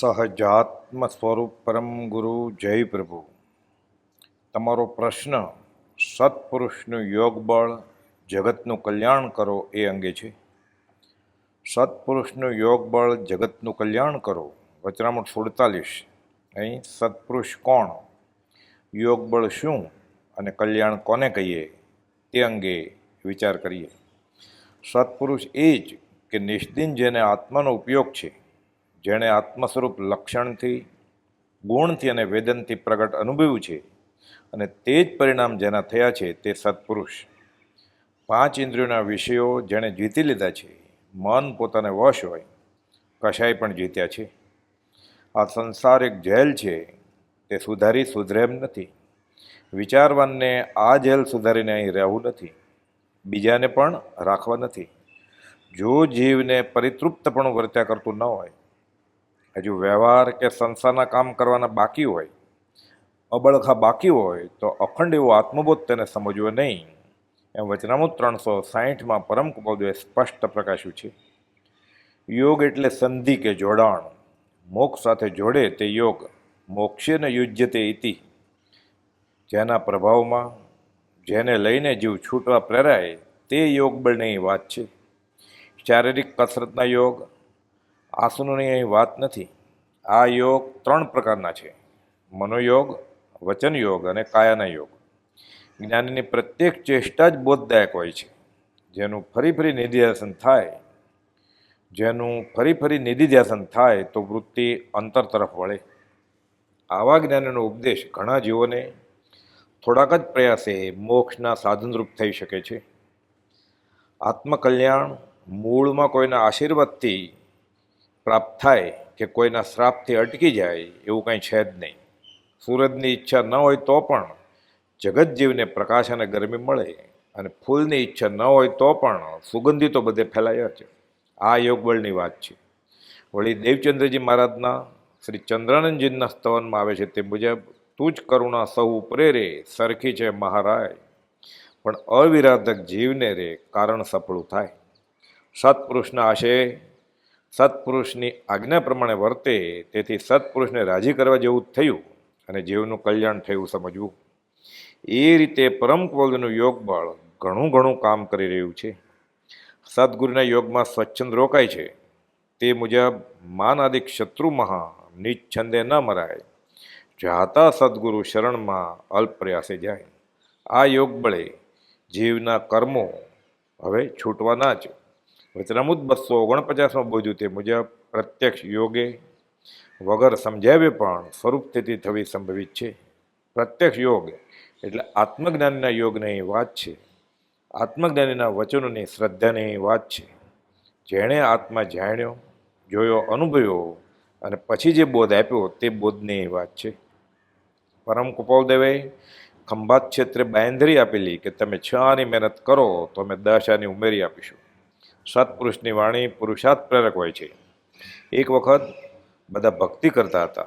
સહજાત્મ સ્વરૂપ પરમ ગુરુ જય પ્રભુ તમારો પ્રશ્ન, સત્પુરુષનું યોગ બળ જગતનું કલ્યાણ કરો એ અંગે છે. સત્પુરુષનું યોગ બળ જગતનું કલ્યાણ કરો, વચનામૃત સુડતાલીસ. અહીં સત્પુરુષ કોણ? યોગ બળ શું અને કલ્યાણ કોને કહીએ? તે અંગે વિચાર કરીએ. સત્પુરુષ એ જ કે નિષ્દિન જેને આત્માનો ઉપયોગ છે જેણે આત્મસ્વરૂપ લક્ષણથી, ગુણથી અને વેદનથી પ્રગટ અનુભવ્યું છે અને તે જ પરિણામ જેના થયા છે તે સત્પુરુષ. પાંચ ઇન્દ્રિયોના વિષયો જેણે જીતી લીધા છે. મન પોતાને વશ હોય, કશાય પણ જીત્યા છે. આ સંસાર એક જેલ છે, તે સુધારી સુધરે એમ નથી. વિચારવાનને આ જેલ સુધારીને અહીં રહેવું નથી. બીજાને પણ રાખવા નથી. જો જીવને પરિતૃપ્તપણું વર્ત્યા કરતું ન હોય હજુ વ્યવહાર કે સંસારના કામ કરવાના બાકી હોય, અબળખા બાકી હોય, તો અખંડ એવો આત્મબોધ તેને સમજવો નહીં. એમ વચનામૃત ત્રણસો સાહીઠમાં પરમ કુપદે સ્પષ્ટ પ્રકાશ્યું છે. યોગ એટલે સંધિ કે જોડાણ. મોક્ષ સાથે જોડે તે યોગ મોક્ષેને યુજ્યતે ઇતિ. જેના પ્રભાવમાં જેને લઈને જીવ છૂટવા પ્રેરાય, તે યોગ બળની વાત છે. શારીરિક કસરતના યોગ આસનોની અહીં વાત નથી. આ યોગ ત્રણ પ્રકારના છે. મનોયોગ વચન યોગ અને કાયાના યોગ. જ્ઞાનીની પ્રત્યેક ચેષ્ટા જ બોધદાયક હોય છે. જેનું ફરી ફરી નિધિધ્યાસન થાય, જેનું ફરી ફરી નિધિધ્યાસન થાય તો વૃત્તિ અંતર તરફ વળે. આવા જ્ઞાનનો ઉપદેશ ઘણા જીવોને થોડાક જ પ્રયાસે મોક્ષના સાધનરૂપ થઈ શકે છે. આત્મકલ્યાણ મૂળમાં કોઈના આશીર્વાદથી પ્રાપ્ત થાય કે કોઈના શ્રાપથી અટકી જાય એવું કંઈ છે જ નહીં. સૂરજની ઈચ્છા ન હોય તો પણ જગત જીવને પ્રકાશ અને ગરમી મળે અને ફૂલની ઈચ્છા ન હોય તો પણ સુગંધી તો બધે ફેલાયા છે આ યોગબળની વાત છે. વળી દેવચંદ્રજી મહારાજના શ્રી ચંદ્રાનંદજીના સ્તવનમાં આવે છે તે મુજબ, તું જ કરુણા સૌ પ્રેરે સરખી છે મહારાય. પણ અવિરાધક જીવને રે કારણ સફળું થાય. સત્પુરુષના આશય સત્પુરુષની આજ્ઞા પ્રમાણે વર્તે, તેથી સત્પુરુષને રાજી કરવા જેવું થયું અને જીવનું કલ્યાણ થયું સમજવું. એ રીતે પરમ કવલનું યોગ બળ ઘણું ઘણું કામ કરી રહ્યું છે. સદગુરુના યોગમાં સ્વચ્છંદ રોકાય છે. તે મુજબ માનાદિક શત્રુ મહા નિચ્છંદે ન મરાય. જાતા સદગુરુ શરણમાં અલ્પ પ્રયાસે જાય. આ યોગ બળે જીવના કર્મો હવે છૂટવાના જ વચનામૃત બસો, ઓગણપચાસમાં બોધ્યું તે મુજબ પ્રત્યક્ષ યોગે વગર સમજાવે પણ સ્વરૂપ સ્થિતિ થવી સંભવિત છે. પ્રત્યક્ષ યોગ એટલે આત્મજ્ઞાનના યોગની વાત છે. આત્મજ્ઞાનીના વચનોની શ્રદ્ધાની વાત છે. જેણે આત્મા જાણ્યો, જોયો, અનુભવ્યો અને પછી જે બોધ આપ્યો તે બોધની વાત છે. પરમ કુપાલદેવે ખંભાત ક્ષેત્રે બાંધરી આપેલી કે તમે છ આની મહેનત કરો તો અમે દસ આની ઉમેરી આપીશું. સત્પુરુષની વાણી પુરુષાર્થ પ્રેરક હોય છે. એક વખત બધા ભક્તિ કરતા હતા.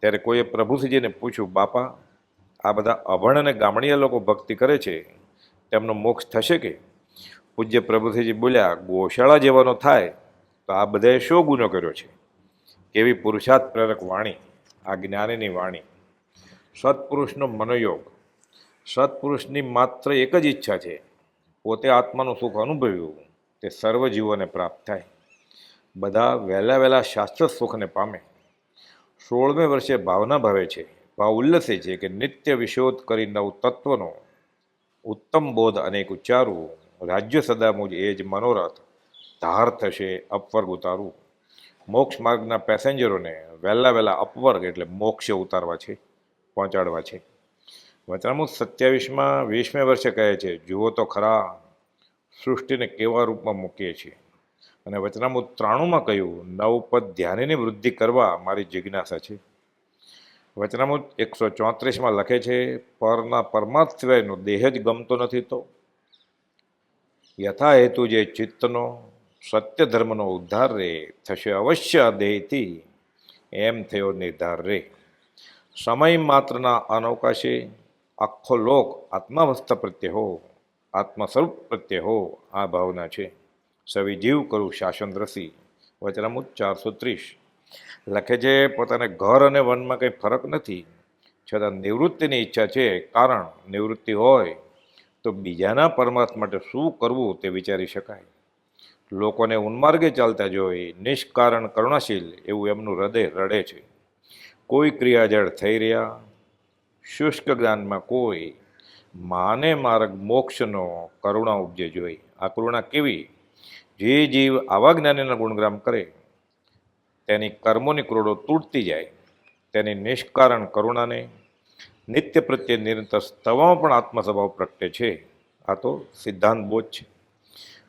ત્યારે કોઈએ પ્રભુશ્રીજીને પૂછ્યું, બાપા, આ બધા અભણ અને ગામડીયા લોકો ભક્તિ કરે છે? તેમનો મોક્ષ થશે કે? પૂજ્ય પ્રભુશ્રીજી બોલ્યા, ગોશાળા જેવાનો થાય, તો આ બધાએ શો ગુનો કર્યો છે? કેવી પુરુષાર્થ પ્રેરક વાણી, આ જ્ઞાનીની વાણી. સત્પુરુષનો મનોયોગ. સત્પુરુષની માત્ર એક જ ઈચ્છા છે. પોતે આત્માનું સુખ અનુભવ્યું. તે સર્વ જીવોને પ્રાપ્ત થાય. બધા વહેલા વહેલા શાસ્ત્ર સુખને પામે. સોળમે વર્ષે ભાવના ભાવે છે. ભાવ ઉલ્લસે છે કે નિત્ય વિશોધ કરી નવ તત્વનો ઉત્તમ બોધ અનેક ઉચ્ચારવું રાજ્ય સદા મુજ એ જ મનોરથ. ધાર થશે અપવર્ગ ઉતારવું મોક્ષ માર્ગના પેસેન્જરોને વહેલા વહેલા અપવર્ગ એટલે મોક્ષ ઉતારવા છે, પહોંચાડવા છે. વચનામૃત સત્યાવીસમાં વીસમે વર્ષે કહે છે, જુઓ તો ખરા સૃષ્ટિને કેવા રૂપમાં મૂકીએ છીએ? અને વચનામૃત ત્રાણુંમાં કહ્યું નવપદ ધ્યાનની વૃદ્ધિ કરવા મારી જિજ્ઞાસા છે. વચનામૃત એકસો ચોત્રીસમાં લખે છે, પરના પરમાર્થ સિવાયનો દેહ જ ગમતો નથી તો? યથા હેતુ જે ચિત્તનો સત્ય ધર્મનો ઉદ્ધાર રે, થશે અવશ્ય દેહથી, એમ થયો નિર્ધાર રે. સમય માત્રના અનવકાશે, આખો લોક આત્માવસ્થા પ્રત્યે હો. આત્મા સ્વરૂપ પ્રત્યે હો, આ ભાવના છે. સવી જીવ કરું શાસન રસી વચનામૃત ચારસો ત્રીસ. લખે છે, પોતાને ઘર અને વનમાં કંઈ ફરક નથી, છતાં નિવૃત્તિની ઈચ્છા છે. કારણ, નિવૃત્તિ હોય તો બીજાના પરમાર્થ માટે શું કરવું તે વિચારી શકાય. લોકોને ઉન્માર્ગે ચાલતા જોઈ, નિષ્કારણ કરુણાશીલ, એવું એમનું હૃદય રડે છે. કોઈ ક્રિયાજળ થઈ રહ્યા, શુષ્ક જ્ઞાનમાં કોઈ માને માર્ગ મોક્ષનો કરુણા ઉપજે જોઈ. આ કરુણા કેવી? જે જીવ આવા જ્ઞાનીના ગુણગ્રામ કરે, તેની કર્મોની ક્રોડો તૂટતી જાય, તેની નિષ્કારણ કરુણાને નિત્ય પ્રત્યે નિરંતર સ્તવામાં પણ આત્મસ્વભાવ પ્રગટે છે. આ તો સિદ્ધાંત બોધ છે.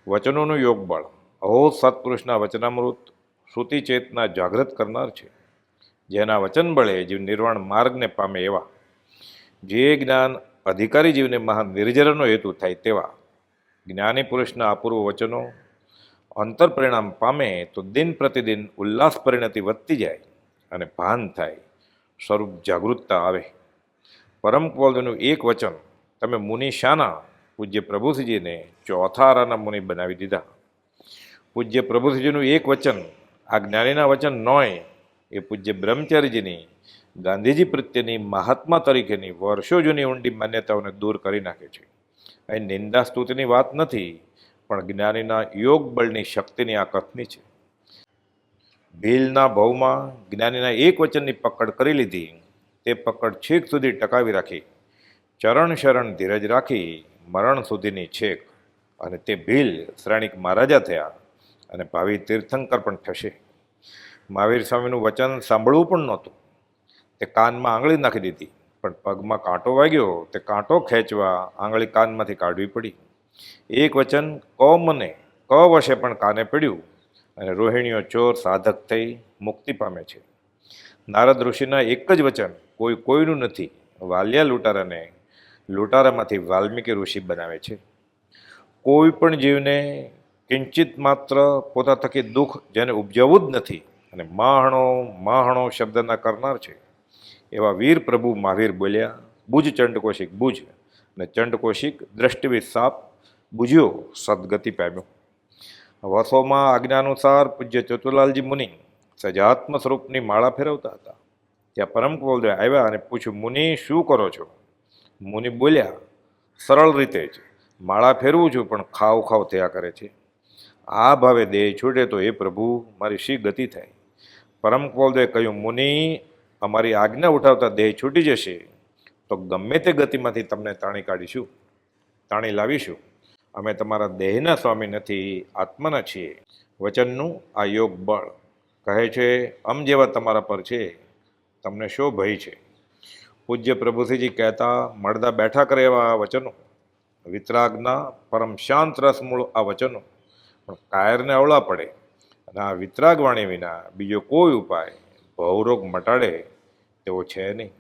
વચનોનું યોગ બળ અહો સત્પુરુષના વચનામૃત, શ્રુતિ ચેતના જાગૃત કરનાર છે. જેના વચન બળે જીવ નિર્વાણ માર્ગને પામે એવા. જે જ્ઞાન અધિકારી જીવને મહાન નિર્જરનો હેતુ થાય તેવા જ્ઞાની પુરુષના અપૂર્વ વચનો અંતર પરિણામ પામે તો દિન પ્રતિદિન ઉલ્લાસ પરિણતિ વધતી જાય અને ભાન થાય, સ્વરૂપ જાગૃતતા આવે. પરમ કવલનું એક વચન, તમે મુનિ શાના? પૂજ્ય પ્રભુશ્રીજીને ચોથારાના મુનિ બનાવી દીધા. પૂજ્ય પ્રભુશ્રીજીનું એક વચન, આ જ્ઞાનીના વચન નોય, એ પૂજ્ય બ્રહ્મચારીજીની ગાંધીજી પ્રત્યેની મહાત્મા તરીકેની વર્ષો જૂની ઊંડી માન્યતાઓને દૂર કરી નાખે છે. અહીં નિંદા સ્તુતિની વાત નથી, પણ જ્ઞાનીના યોગ બળની શક્તિની આ કથની છે. ભીલના ભવમાં જ્ઞાનીના એક વચનની પકડ કરી લીધી, તે પકડ છેક સુધી ટકાવી રાખી, ચરણ શરણ ધીરજ રાખી, મરણ સુધીની છેક, અને તે ભીલ શ્રેણિક મહારાજા થયા, અને ભાવિ તીર્થંકર પણ થશે. મહાવીર સ્વામીનું વચન સાંભળવું પણ નહોતું. તે કાનમાં આંગળી નાખી દીધી. પણ પગમાં કાંટો વાગ્યો તે કાંટો ખેંચવા આંગળી કાનમાંથી કાઢવી પડી. એક વચન ક મને, ક વશે પણ કાને પડ્યું. અને રોહિણીઓ ચોર સાધક થઈ મુક્તિ પામે છે. નારદ ઋષિના એક જ વચન કોઈ કોઈનું નથી. વાલિયા લૂંટારાને લૂંટારામાંથી વાલ્મીકી ઋષિ બનાવે છે. કોઈ પણ જીવને કિંચિત માત્ર પોતા થકી દુઃખ જેને ઉપજવું જ નથી. અને માહણો માહણો શબ્દના કરનાર છે. એવા વીર પ્રભુ મહાવીર બોલ્યા, બુજ ચંડકોશિક બુજ. અને ચંડકોશિક દ્રષ્ટિવી સાપ બુજ્યો, સદગતિ પામ્યો. વસોમાં આજ્ઞાનુસાર પૂજ્ય ચતુલાલજી મુનિ સજાત્મ સ્વરૂપની માળા ફેરવતા હતા. ત્યાં પરમ કવલદેવ આવ્યા અને પૂછ્યું, મુનિ, શું કરો છો? મુનિ બોલ્યા, સરળ રીતે જ. માળા ફેરવું છું, પણ ખાવ ખાવ થયા કરે છે. આ ભાવે દેહ છૂટે તો એ પ્રભુ, મારી શી ગતિ થાય? પરમ કવલદેવે કહ્યું, મુનિ અમારી આજ્ઞા ઉઠાવતા દેહ છૂટી જશે, તો ગમે તે ગતિમાંથી તમને તાણી કાઢીશું, તાણી લાવીશું. અમે તમારા દેહના સ્વામી નથી, આત્માના છીએ. વચનનું આ યોગ બળ કહે છે, અમ જેવા તમારા પર છે, તમને શો ભય છે? પૂજ્ય પ્રભુશ્રીજી કહેતા, મળદા બેઠા કરે એવા આ વચનો. વિતરાગના પરમ શાંત રસમૂળ આ વચનો. પણ કાયરને અવળા પડે અને આ વિતરાગ વાણી વિના બીજો કોઈ ઉપાય ભવરોગ મટાડે તેવો છે નહીં.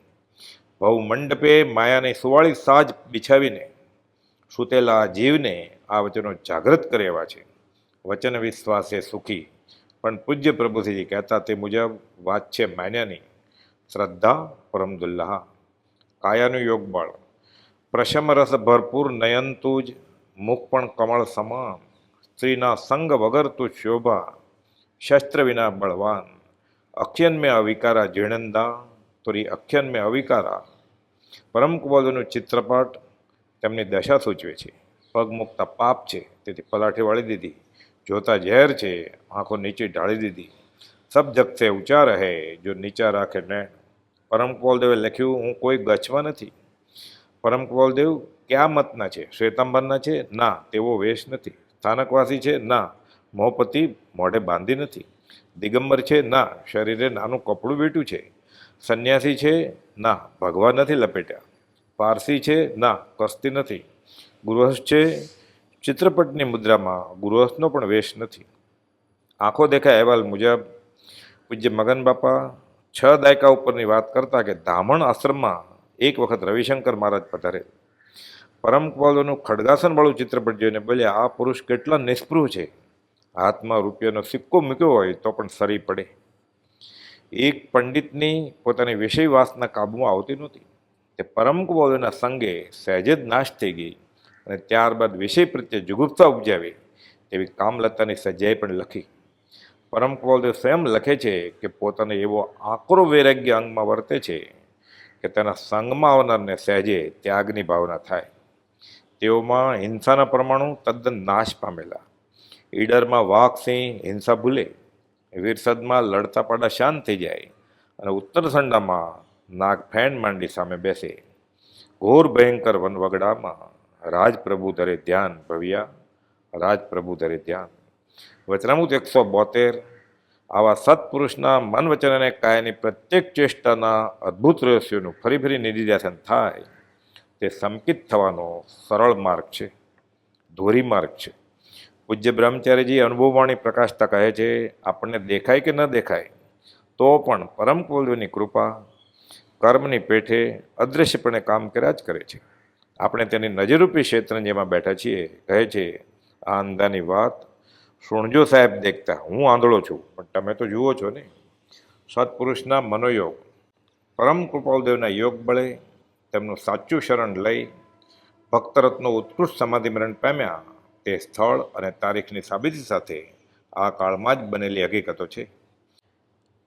ભવ મંડપે માયાને સુવાળી સાજ બિછાવીને સૂતેલા જીવને આ વચનો જાગૃત કરે એવા છે. વચન વિશ્વાસે સુખી. પણ પૂજ્ય પ્રભુશ્રીજી કહેતા તે મુજબ વાત છે માન્યાની. શ્રદ્ધા પરમદુલ્લાહ. કાયાનું યોગ બળ પ્રશમ રસ ભરપૂર નયનતું જ મુખ પણ કમળ સમાન. સ્ત્રીના સંગ વગર તું શોભા. શસ્ત્ર વિના બળવાન. અખ્યન મેં અવિકારા જીણંદા તોરી અખ્યન મેં અવિકારા પરમ કુબોધનું ચિત્રપટ તેમની દશા સૂચવે છે. પગ મૂકતા પાપ છે, તેથી પલાઠી વાળી દીધી, જોતા ઝેર છે, આંખો નીચે ઢાળી દીધી. સબ જગતે ઊંચા રહે જો નીચા રાખે ને પરમ કુવલદેવે લખ્યું, હું કોઈ ગચવા નથી. પરમ કુવલદેવ કયા મતના છે, શ્વેતાંબરના છે? ના તેવો વેશ નથી. સ્થાનકવાસી છે? ના મોપતિ મોઢે બાંધી નથી. દિગંબર છે? ના, શરીરે નાનું કપડું વેટ્યું છે. સંન્યાસી છે? ના, ભગવાન નથી લપેટ્યા. પારસી છે? ના, કસ્તી નથી. ગૃહસ્થ છે? ચિત્રપટની મુદ્રામાં ગૃહસ્થનો પણ વેશ નથી. આંખો દેખાય અહેવાલ મુજબ, પૂજ્ય મગન બાપા છ દાયકા ઉપરની વાત કરતા કે ધામણ આશ્રમમાં એક વખત રવિશંકર મહારાજ પધારે. પરમ કવાલોનું ખડગાસનવાળું ચિત્રપટ જોઈને બોલ્યા, આ પુરુષ કેટલા નિષ્પૃહ છે. હાથમાં રૂપિયાનો સિક્કો મૂક્યો હોય તો પણ સરી પડે. એક પંડિતની પોતાની વિષય વાસના કાબૂમાં આવતી નહોતી. તે પરમ કુવલોના સંગે સહેજે જ નાશ થઈ ગઈ અને ત્યારબાદ વિષય પ્રત્યે જુગુપ્તા ઉપજાવી તેવી કામલતાની સજ્જાએ પણ લખી. પરમ કૃપાલદેવ સ્વયં લખે છે કે પોતાને એવો આકરો વૈરાગ્ય અંગમાં વર્તે છે કે તેના સંગમાં આવનારને સહેજે ત્યાગની ભાવના થાય. તેઓમાં હિંસાના પરમાણુ તદ્દન નાશ પામેલા. ઈડરમાં વાઘ, સિંહ, હિંસા ભૂલે. વીરસદમાં લડતા પાડા શાંત થઈ જાય અને ઉત્તરસંડામાં નાગ ફેન માંડી સામે બેસે. ઘોર ભયંકર વનવગડામાં રાજપ્રભુ ધરે ધ્યાન ભવ્યા. રાજપ્રભુ ધરે ધ્યાન. વચનામૃત એકસો બોતેર. આવા સત્પુરુષના મન વચન અને કાયની પ્રત્યેક ચેષ્ટાના અદ્ભુત રહસ્યોનું ફરી ફરી નિધિધ્યાસન થાય. તે સંકિત થવાનો સરળ માર્ગ છે. ધોરી માર્ગ છે. પૂજ્ય બ્રહ્મચાર્યજી અનુભવવાણી પ્રકાશતા કહે છે, આપણને દેખાય કે ન દેખાય? તો પણ પરમ કુલદેવની કૃપા, કર્મની પેઠે અદૃશ્યપણે કામ કર્યા જ કરે છે. આપણે તેની નજરરૂપી ક્ષેત્ર જેમાં બેઠા છીએ, કહે છે, આ અંધાની વાત સુણજો સાહેબ દેખતા. હું આંધળો છું, પણ તમે તો જુઓ છો ને. સત્પુરુષના મનોયોગ, પરમ કૃપાલદેવના યોગ બળે તેમનું સાચું શરણ લઈ ભક્તરત્નો ઉત્કૃષ્ટ સમાધિ મરણ પામ્યા. તે સ્થળ અને તારીખની સાબિતી સાથે આ કાળમાં જ બનેલી હકીકતો છે.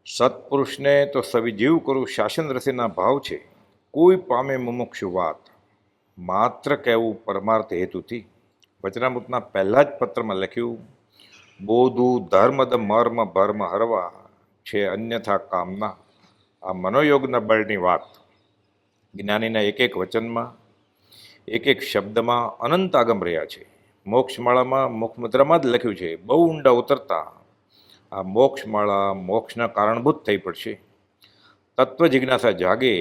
સત્પુરુષને તો સવિજીવ કરું શાસન રસીના ભાવ છે. કોઈ પામે મુમુક્ષુ વાત. માત્ર કહેવું પરમાર્થ હેતુથી. વચનામૃતના પહેલા જ પત્રમાં લખ્યું, બોધું ધર્મદ મર્મ ભર્મ હરવા છે અન્યથા કામના. આ મનોયોગના બળની વાત. જ્ઞાનીના એક એક વચનમાં, એક એક શબ્દમાં અનંત આગમ રહ્યા છે. મોક્ષમાળામાં મુખમુદ્રામાં જ લખ્યું છે, બહુ ઊંડા ઉતરતા. આ મોક્ષમાળા મોક્ષના કારણભૂત થઈ પડશે. તત્વ જિજ્ઞાસા જાગે,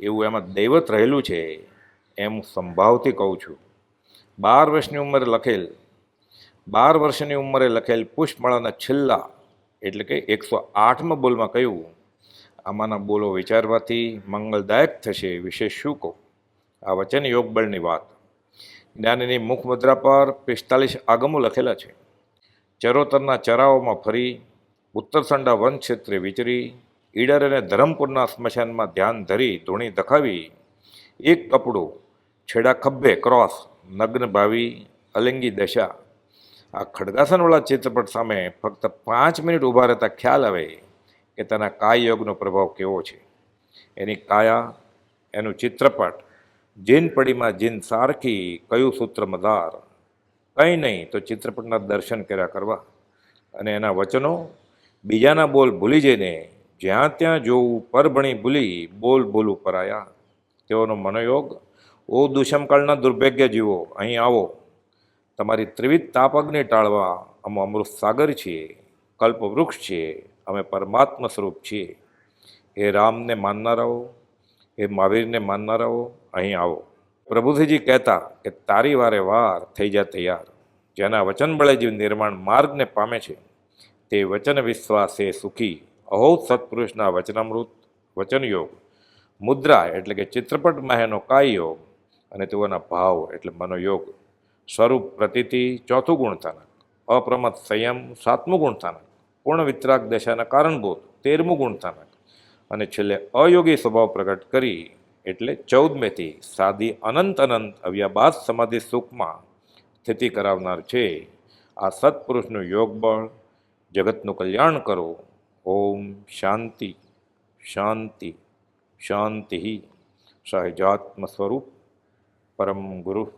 એવું એમાં દૈવત રહેલું છે એમ સંભાવથી કહું છું. બાર વર્ષની ઉંમરે લખેલ, બાર વર્ષની ઉંમરે લખેલ પુષ્પમાળાના છેલ્લા, એટલે કે એકસો આઠમાં બોલમાં કહ્યું, આમાંના બોલો વિચારવાથી મંગલદાયક થશે, વિશે શું કહું? આ વચન યોગબળની વાત. જ્ઞાનીની મુખમુદ્રા પર પિસ્તાલીસ આગમો લખેલા છે. ચરોતરના ચરાઓમાં ફરી, ઉત્તરસંડા વન ક્ષેત્રે વિચરી, ઈડર અને ધરમપુરના સ્મશાનમાં ધ્યાન ધરી ધૂણી દખાવી, એક કપડું છેડા ખભે ક્રોસ, નગ્ન ભાવી અલિંગી દશા. આ ખડગાસનવાળા ચિત્રપટ સામે ફક્ત પાંચ મિનિટ ઊભા રહેતા ખ્યાલ આવે કે તેના કાય યોગનો પ્રભાવ કેવો છે. એની કાયા, એનું ચિત્રપટ જીન પડીમાં જીન સારખી કયું સૂત્ર મદાર કંઈ નહીં, તો ચિત્રપટના દર્શન કર્યા કરવા. અને એના વચનો, બીજાના બોલ ભૂલી જઈને જ્યાં ત્યાં જોવું પરભણી ભૂલી બોલ બોલું પરાયા તેઓનો મનોયોગ, ઓ દુષ્મકાળના દુર્ભાગ્ય જીવો, અહીં આવો. તમારી ત્રિવિધ તાપગ્નિ ટાળવા અમે અમૃત સાગર છીએ, કલ્પવૃક્ષ છીએ, અમે પરમાત્મા સ્વરૂપ છીએ. હે રામને માનનારાઓ હે મહાવીરને માનનારાઓ અહીં આવો. પ્રભુજીજી કહેતા કે, તારી વારે વાર થઈ જા તૈયાર. જેના વચન બળે જીવ નિર્માણ માર્ગને પામે છે, તે વચન વિશ્વાસે સુખી. અહો સત્પુરુષના વચનામૃત, વચનયોગ. મુદ્રા એટલે કે ચિત્રપટ મહેનો કાય યોગ અને તેઓના ભાવ એટલે મનોયોગ. સ્વરૂપ પ્રતિતિ ચોથું ગુણતાનક અપ્રમત સંયમ સાતમું ગુણતાનક પૂર્ણ વિતરાગ દશાના કારણભૂત તેરમું ગુણતાનક અને છેલ્લે અયોગી સ્વભાવ પ્રગટ કરી એટલે ચૌદમેથી સાદી અનંત અનંત અવ્યા બાદ સમાધિ સુખમાં સ્થિતિ કરાવનાર છે. આ સત્પુરુષનું યોગ બળ જગતનું કલ્યાણ કરો. ઓમ શાંતિ શાંતિ શાંતિ. સહજાત્મ સ્વરૂપ પરમ ગુરુ.